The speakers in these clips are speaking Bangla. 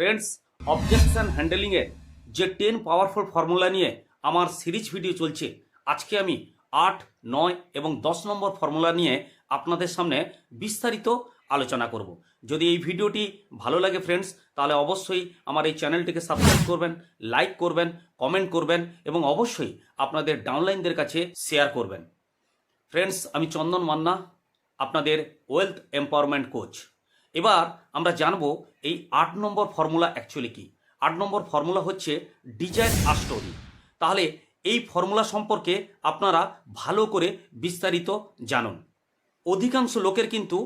ফ্রেন্ডস অবজেকশন হ্যান্ডেলিংয়ের যে টেন পাওয়ারফুল ফর্মুলা নিয়ে আমার সিরিজ ভিডিও চলছে, আজকে আমি আট, নয় এবং দশ নম্বর ফর্মুলা নিয়ে আপনাদের সামনে বিস্তারিত আলোচনা করব। যদি এই ভিডিওটি ভালো লাগে ফ্রেন্ডস তাহলে অবশ্যই আমার এই চ্যানেলটিকে সাবস্ক্রাইব করবেন লাইক করবেন কমেন্ট করবেন এবং অবশ্যই আপনাদের ডাউনলাইনদের কাছে শেয়ার করবেন। ফ্রেন্ডস আমি চন্দন মান্না, আপনাদের ওয়েলথ এম্পাওয়ারমেন্ট কোচ এবার আমরা জানব এই আট নম্বর ফর্মুলা অ্যাকচুয়ালি কি? আট নম্বর ফর্মুলা হচ্ছে ডিজাইন আর স্টোরি। তাহলে এই ফর্মুলা সম্পর্কে আপনারা ভালো করে বিস্তারিত জানুন। অধিকাংশ লোকের কিন্তু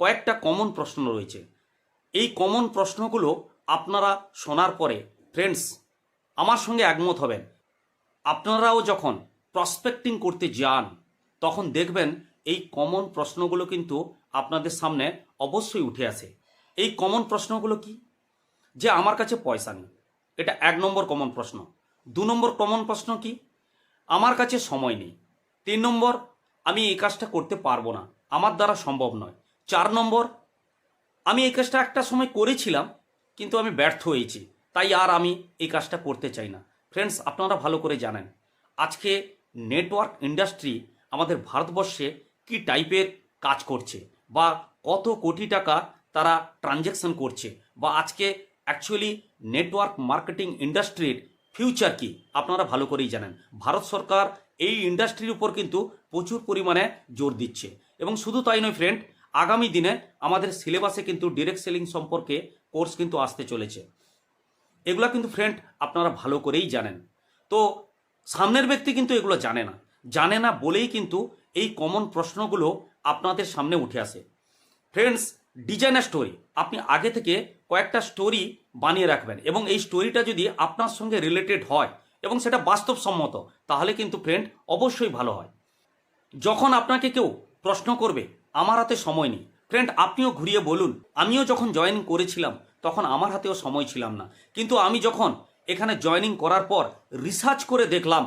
কয়েকটা কমন প্রশ্ন রয়েছে। এই কমন প্রশ্নগুলো আপনারা শোনার পরে ফ্রেন্ডস আমার সঙ্গে একমত হবেন। আপনারাও যখন প্রসপেক্টিং করতে যান, তখন দেখবেন এই কমন প্রশ্নগুলো কিন্তু আপনাদের সামনে অবশ্যই উঠে আসে। এই কমন প্রশ্নগুলো কি? যে আমার কাছে পয়সা নেই। এটা এক নম্বর কমন প্রশ্ন। দু নম্বর কমন প্রশ্ন কি? আমার কাছে সময় নেই। তিন নম্বর, আমি এই কাজটা করতে পারব না। আমার দ্বারা সম্ভব নয়। চার নম্বর, আমি এই কাজটা একটা সময় করেছিলাম, কিন্তু আমি ব্যর্থ হয়েছি। তাই আর আমি এই কাজটা করতে চাই না। ফ্রেন্ডস আপনারা ভালো করে জানেন, আজকে নেটওয়ার্ক ইন্ডাস্ট্রি আমাদের ভারতবর্ষে কি টাইপের কাজ করছে? বা কত কোটি টাকা তারা ট্রানজ্যাকশন করছে বা আজকে অ্যাকচুয়ালি নেটওয়ার্ক মার্কেটিং ইন্ডাস্ট্রির ফিউচার কি? আপনারা ভালো করেই জানেন। ভারত সরকার এই ইন্ডাস্ট্রির উপর কিন্তু প্রচুর পরিমাণে জোর দিচ্ছে। এবং শুধু তাই নয় ফ্রেন্ড আগামী দিনে আমাদের সিলেবাসে কিন্তু ডিরেক্ট সেলিং সম্পর্কে কোর্স কিন্তু আসতে চলেছে। এগুলা কিন্তু ফ্রেন্ড আপনারা ভালো করেই জানেন। তো সামনের ব্যক্তি কিন্তু এগুলো জানে না। জানে না বলেই কিন্তু এই কমন প্রশ্নগুলো আপনাদের সামনে উঠে আসে। ফ্রেন্ডস ডিজাইনার স্টোরি আপনি আগে থেকে কয়েকটা স্টোরি বানিয়ে রাখবেন এবং এই স্টোরিটা যদি আপনার সঙ্গে রিলেটেড হয় এবং সেটা বাস্তবসম্মত, তাহলে কিন্তু ফ্রেন্ড অবশ্যই ভালো হয়। যখন আপনাকে কেউ প্রশ্ন করবে, আমার হাতে সময় নেই। ফ্রেন্ড আপনিও ঘুরিয়ে বলুন, আমিও যখন জয়েন করেছিলাম, তখন আমার হাতেও সময় ছিলাম না। কিন্তু আমি যখন এখানে জয়েনিং করার পর রিসার্চ করে দেখলাম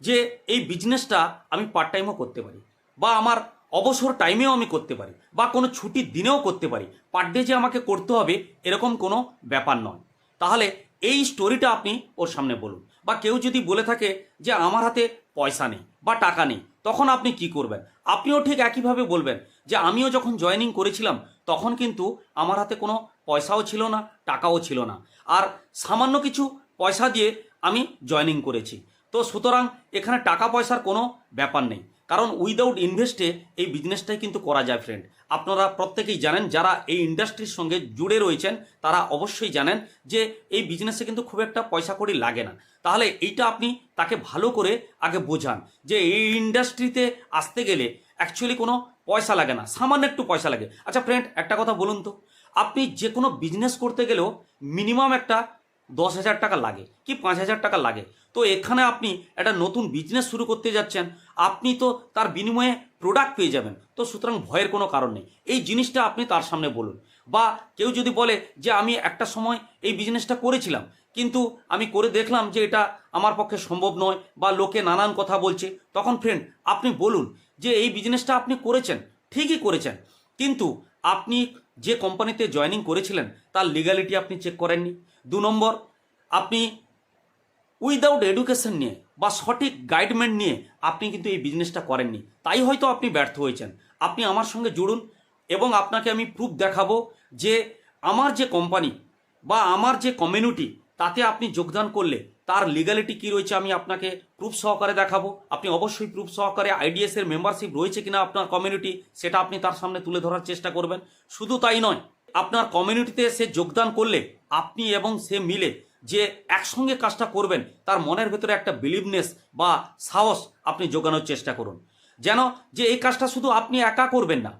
যে এই বিজনেসটা আমি পার্ট টাইমও করতে পারি বা আমার অবসর টাইমেও আমি করতে পারি বা কোনো ছুটির দিনেও করতে পারি। পার ডে যে আমাকে করতে হবে, এরকম কোনো ব্যাপার নয়। তাহলে এই স্টোরিটা আপনি ওর সামনে বলুন। বা কেউ যদি বলে থাকে যে, আমার হাতে পয়সা নেই বা টাকা নেই তখন আপনি কি করবেন? আপনিও ঠিক একইভাবে বলবেন যে, আমিও যখন জয়েনিং করেছিলাম, তখন কিন্তু আমার হাতে কোনো পয়সাও ছিল না, টাকাও ছিল না। আর সামান্য কিছু পয়সা দিয়ে আমি জয়েনিং করেছি। তো সুতরাং এখানে টাকা পয়সার কোনো ব্যাপার নেই। কারণ উইদাউট ইনভেস্টে এই বিজনেসটাই কিন্তু করা যায় ফ্রেন্ড আপনারা প্রত্যেকেই জানেন, যারা এই ইন্ডাস্ট্রির সঙ্গে জুড়ে রয়েছেন, তারা অবশ্যই জানেন যে এই বিজনেসে কিন্তু খুব একটা পয়সা কড়ি লাগে না। তাহলে এইটা আপনি তাকে ভালো করে আগে বোঝান যে এই ইন্ডাস্ট্রিতে আসতে গেলে অ্যাকচুয়ালি কোনো পয়সা লাগে না, সামান্য একটু পয়সা লাগে। আচ্ছা ফ্রেন্ড একটা কথা বলুন তো। আপনি যে কোনো বিজনেস করতে গেলেও মিনিমাম একটা দশ হাজার টাকা লাগে। কি পাঁচ হাজার টাকা লাগে? তো এখানে আপনি একটা নতুন বিজনেস শুরু করতে যাচ্ছেন। আপনি তো তার বিনিময়ে প্রোডাক্ট পেয়ে যাবেন। তো সুতরাং ভয়ের কোনো কারণ নেই। এই জিনিসটা আপনি তার সামনে বলুন। বা কেউ যদি বলে যে, আমি একটা সময় এই বিজনেসটা করেছিলাম, কিন্তু আমি করে দেখলাম যে এটা আমার পক্ষে সম্ভব নয় বা লোকে নানান কথা বলছে। তখন ফ্রেন্ড আপনি বলুন যে, এই বিজনেসটা আপনি করেছেন, ঠিকই করেছেন। কিন্তু আপনি যে কোম্পানিতে জয়েনিং করেছিলেন, তার লিগ্যালিটি আপনি চেক করেননি। দু নম্বর, আপনি উইদাউট এডুকেশন নিয়ে বা সঠিক গাইডমেন্ট নিয়ে আপনি কিন্তু এই বিজনেসটা করেননি। তাই হয়তো আপনি ব্যর্থ হয়েছেন। আপনি আমার সঙ্গে জুড়ুন এবং আপনাকে আমি প্রুফ দেখাবো যে আমার যে কোম্পানি বা আমার যে কমিউনিটি তাতে আপনি যোগদান করলে তার লিগালিটি কি রয়েছে আমি আপনাকে প্রুফ সহকারে দেখাবো। আপনি অবশ্যই প্রুফ সহকারে আইডিএসের মেম্বারশিপ রয়েছে কিনা আপনার কমিউনিটি সেটা আপনি তার সামনে তুলে ধরার চেষ্টা করবেন। শুধু তাই নয় আপনার কমিউনিটিতে সে যোগদান করলে আপনি এবং সে মিলে যে একসঙ্গে কাজটা করবেন, তার মনের ভেতরে একটা বিলিভনেস বা সাহস আপনি যোগানোর চেষ্টা করুন যেন যে এই কাজটা শুধু আপনি একা করবেন না,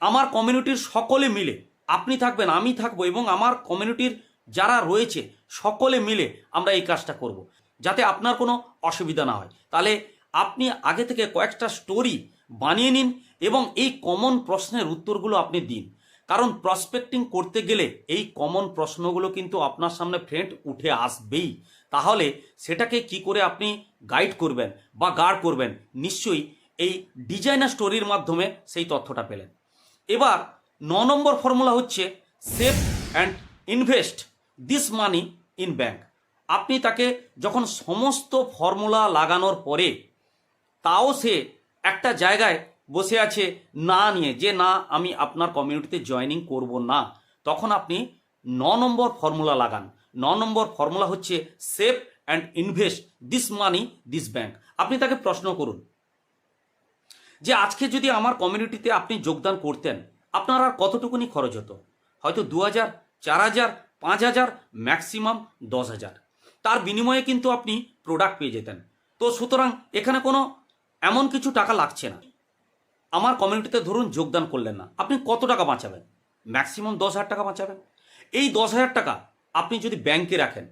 আমার কমিউনিটির সকলে মিলে, আপনি থাকবেন, আমি থাকব এবং আমার কমিউনিটির যারা রয়েছে, সকলে মিলে আমরা এই কাজটা করব। যাতে আপনার কোনো অসুবিধা না হয় তাহলে আপনি আগে থেকে কয়েকটা স্টোরি বানিয়ে নিন এবং এই কমন প্রশ্নের উত্তরগুলো আপনি দিন কারণ প্রসপেক্টিং করতে গেলে এই কমন প্রশ্নগুলো কিন্তু আপনার সামনে ফ্রেন্ড উঠে আসবেই। তাহলে সেটাকে কি করে আপনি গাইড করবেন বা গার্ড করবেন? নিশ্চয়ই এই ডিজাইনার স্টোরির মাধ্যমে সেই তথ্যটা পেলেন। এবার ন নম্বর ফর্মুলা হচ্ছে save and invest this money in bank আপনি তাকে যখন সমস্ত ফর্মুলা লাগানোর পরে তাও সে একটা জায়গায় বসে আছে, না নিয়ে, যে না, আমি আপনার কমিউনিটিতে জয়েনিং করব না। তখন আপনি ন নম্বর ফর্মুলা লাগান। ন নম্বর ফর্মুলা হচ্ছে save and invest this money this bank আপনি তাকে প্রশ্ন করুন, যে আজকে যদি আমার কমিউনিটিতে আপনি যোগদান করতেন, আপনার আর কতটুকুনি খরচ হতো? হয়তো দু হাজার, চার হাজার, পাঁচ হাজার ম্যাক্সিমাম দশ হাজার। তার বিনিময়ে কিন্তু আপনি প্রোডাক্ট পেয়ে যেতেন। তো সুতরাং এখানে কোনো এমন কিছু টাকা লাগছে না। আমার কমিউনিটিতে ধরুন যোগদান করলেন না, আপনি কত টাকা বাঁচাবেন? ম্যাক্সিমাম দশ হাজার টাকা বাঁচাবেন। এই দশ হাজার টাকা আপনি যদি ব্যাংকে রাখেন,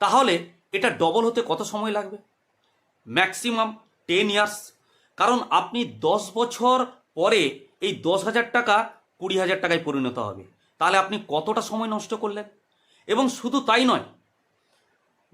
তাহলে এটা ডবল হতে কত সময় লাগবে? ম্যাক্সিমাম টেন ইয়ার্স কারণ আপনি দশ বছর পরে এই দশ হাজার টাকা কুড়ি হাজার টাকায় পরিণত হবে। তাহলে আপনি কতটা সময় নষ্ট করলেন? এবং শুধু তাই নয়,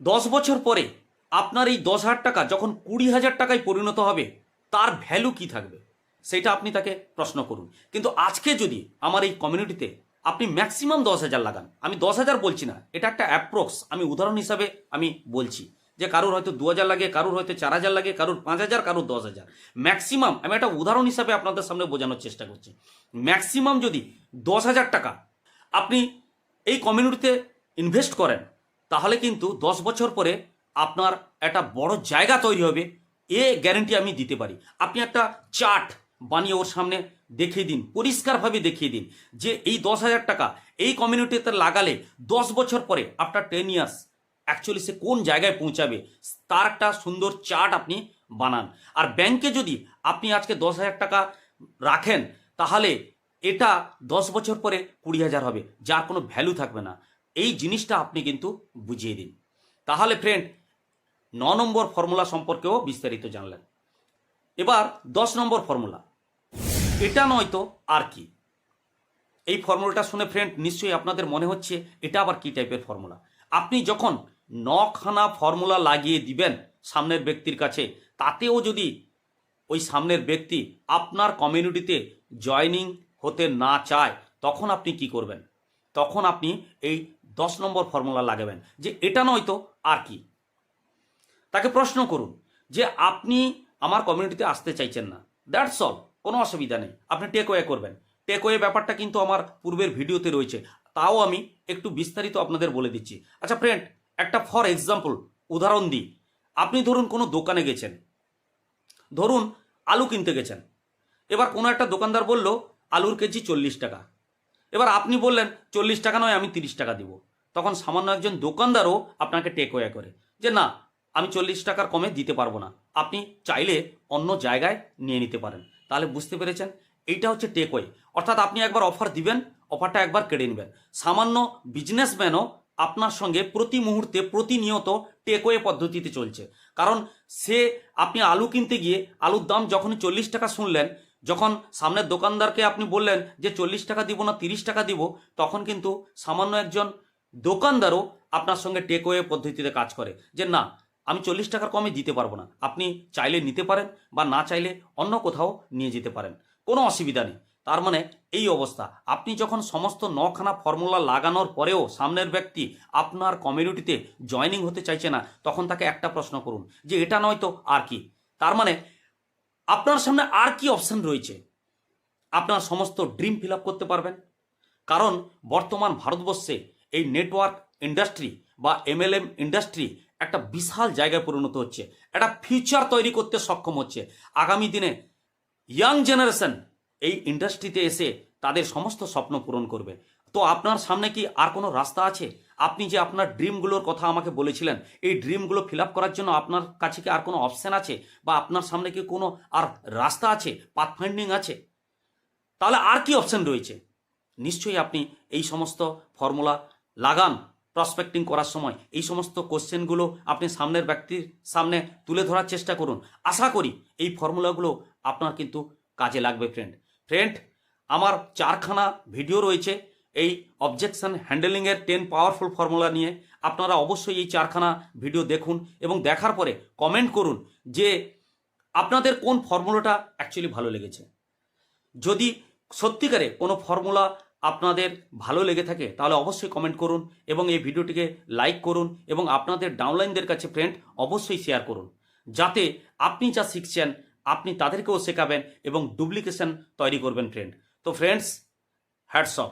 দশ বছর পরে আপনার এই দশ হাজার টাকা যখন কুড়ি হাজার টাকায় পরিণত হবে, তার ভ্যালু কি থাকবে? সেটা আপনি তাকে প্রশ্ন করুন। কিন্তু আজকে যদি আমার এই কমিউনিটিতে আপনি ম্যাক্সিমাম দশ হাজার লাগান, আমি দশ হাজার বলছি না, এটা একটা অ্যাপ্রক্স আমি উদাহরণ হিসাবে আমি বলছি যে কারোর হয়তো দু হাজার লাগে, কারোর হয়তো চার হাজার লাগে, কারোর পাঁচ হাজার, কারোর দশ হাজার। ম্যাক্সিমাম আমি একটা উদাহরণ হিসাবে আপনাদের সামনে বোঝানোর চেষ্টা করছি। ম্যাক্সিমাম যদি দশ হাজার টাকা আপনি এই কমিউনিটিতে ইনভেস্ট করেন, তাহলে কিন্তু দশ বছর পরে আপনার একটা বড় জায়গা তৈরি হবে, এ গ্যারেন্টি আমি দিতে পারি। আপনি একটা চার্ট বানিয়ে ওর সামনে দেখিয়ে দিন, পরিষ্কারভাবে দেখিয়ে দিন যে এই দশ হাজার টাকা এই কমিউনিটিতে লাগালে দশ বছর পরে আফটার টেন ইয়ার্স অ্যাকচুয়ালি সে কোন জায়গায় পৌঁছাবে? তার একটা সুন্দর চার্ট আপনি বানান। আর ব্যাংকে যদি আপনি আজকে দশ হাজার টাকা রাখেন, তাহলে এটা দশ বছর পরে কুড়ি হাজার হবে, যার কোনো ভ্যালু থাকবে না। এই জিনিসটা আপনি কিন্তু বুঝিয়ে দিন। তাহলে ফ্রেন্ড ন নম্বর ফর্মুলা সম্পর্কেও বিস্তারিত জানলেন। এবার দশ নম্বর ফর্মুলা এটা নয়তো আর কি? এই ফর্মুলাটা শুনে ফ্রেন্ড নিশ্চয়ই আপনাদের মনে হচ্ছে এটা আবার কি টাইপের ফর্মুলা? আপনি যখন নখানা ফর্মুলা লাগিয়ে দিবেন সামনের ব্যক্তির কাছে, তাতেও যদি ওই সামনের ব্যক্তি আপনার কমিউনিটিতে জয়নিং হতে না চায়, তখন আপনি কি করবেন? তখন আপনি এই দশ নম্বর ফর্মুলা লাগাবেন। যে এটা নয়তো আর কি? তাকে প্রশ্ন করুন যে আপনি আমার কমিউনিটিতে আসতে চাইছেন না দ্যাটস অল কোনো অসুবিধা নেই। আপনি টেক ওয়ে করবেন। টেক ওয়ে ব্যাপারটা কিন্তু আমার পূর্বের ভিডিওতে রয়েছে। তাও আমি একটু বিস্তারিত আপনাদের বলে দিচ্ছি। আচ্ছা ফ্রেন্ড একটা ফর এক্সাম্পল উদাহরণ দিই। আপনি ধরুন কোনো দোকানে গেছেন। ধরুন আলু কিনতে গেছেন। এবার কোনো একটা দোকানদার বলল, আলুর কেজি চল্লিশ টাকা। এবার আপনি বললেন, চল্লিশ টাকা নয়, আমি তিরিশ টাকা দিব। তখন সামান্য একজন দোকানদারও আপনাকে টেক ওয়ে করে যে, না, আমি চল্লিশ টাকার কমে দিতে পারব না। আপনি চাইলে অন্য জায়গায় নিয়ে নিতে পারেন। তাহলে বুঝতে পেরেছেন? এইটা হচ্ছে টেক ওয়ে অর্থাৎ আপনি একবার অফার দিবেন অফারটা একবার কেড়ে নেবেন। সামান্য বিজনেসম্যানও আপনার সঙ্গে প্রতি মুহূর্তে, প্রতিনিয়ত টেকওয়ে পদ্ধতিতে চলছে। কারণ সে, আপনি আলু কিনতে গিয়ে, আলুর দাম যখন চল্লিশ টাকা শুনলেন, যখন সামনের দোকানদারকে আপনি বললেন যে, চল্লিশ টাকা দিব না, তিরিশ টাকা দিব, তখন কিন্তু সামান্য একজন দোকানদারও আপনার সঙ্গে টেকওয়ে পদ্ধতিতে কাজ করে। যে, না আমি চল্লিশ টাকার কমে দিতে পারব না। আপনি চাইলে নিতে পারেন বা না চাইলে অন্য কোথাও নিয়ে যেতে পারেন। কোনো অসুবিধা নেই। তার মানে এই অবস্থা। আপনি যখন সমস্ত নখানা ফর্মুলা লাগানোর পরেও সামনের ব্যক্তি আপনার কমিউনিটিতে জয়নিং হতে চাইছে না, তখন তাকে একটা প্রশ্ন করুন যে এটা নয় তো আর কি? তার মানে আপনার সামনে আর কি অপশন রয়েছে? আপনার সমস্ত ড্রিম ফিল করতে পারবেন। কারণ বর্তমান ভারতবর্ষে এই নেটওয়ার্ক ইন্ডাস্ট্রি বা এমএলএম ইন্ডাস্ট্রি একটা বিশাল জায়গায় পরিণত হচ্ছে। একটা ফিউচার তৈরি করতে সক্ষম হচ্ছে। আগামী দিনে ইয়াং জেনারেশন এই ইন্ডাস্ট্রিতে এসে তাদের সমস্ত স্বপ্ন পূরণ করবে। তো আপনার সামনে কি আর কোনো রাস্তা আছে? আপনি যে আপনার ড্রিমগুলোর কথা আমাকে বলেছিলেন, এই ড্রিমগুলো ফিল আপ করার জন্য আপনার কাছে কি আর কোনো অপশান আছে? বা আপনার সামনে কি কোনো আর রাস্তা আছে? পাথ ফাইন্ডিং আছে? তাহলে আর কি অপশান রয়েছে? নিশ্চয়ই আপনি এই সমস্ত ফর্মুলা লাগান। প্রসপেক্টিং করার সময়। এই সমস্ত কোশ্চেনগুলো আপনি সামনের ব্যক্তির সামনে তুলে ধরার চেষ্টা করুন। আশা করি এই ফর্মুলাগুলো আপনার কিন্তু কাজে লাগবে ফ্রেন্ড ফ্রেন্ড আমার চারখানা ভিডিও রয়েছে। এই অবজেকশন হ্যান্ডেলিংয়ের টেন পাওয়ারফুল ফর্মুলা নিয়ে আপনারা অবশ্যই এই চারখানা ভিডিও দেখুন এবং দেখার পরে কমেন্ট করুন যে আপনাদের কোন ফর্মুলাটা অ্যাকচুয়ালি ভালো লেগেছে। যদি সত্যিকারে কোনো ফর্মুলা আপনাদের ভালো লেগে থাকে, তাহলে অবশ্যই কমেন্ট করুন এবং এই ভিডিওটিকে লাইক করুন এবং আপনাদের ডাউনলাইনদের কাছে ফ্রেন্ড অবশ্যই শেয়ার করুন। যাতে আপনি যা শিখছেন, আপনি তাদেরকেও শেখাবেন এবং ডুপ্লিকেশন তৈরি করবেন ফ্রেন্ড তো ফ্রেন্ডস হ্যাটস অফ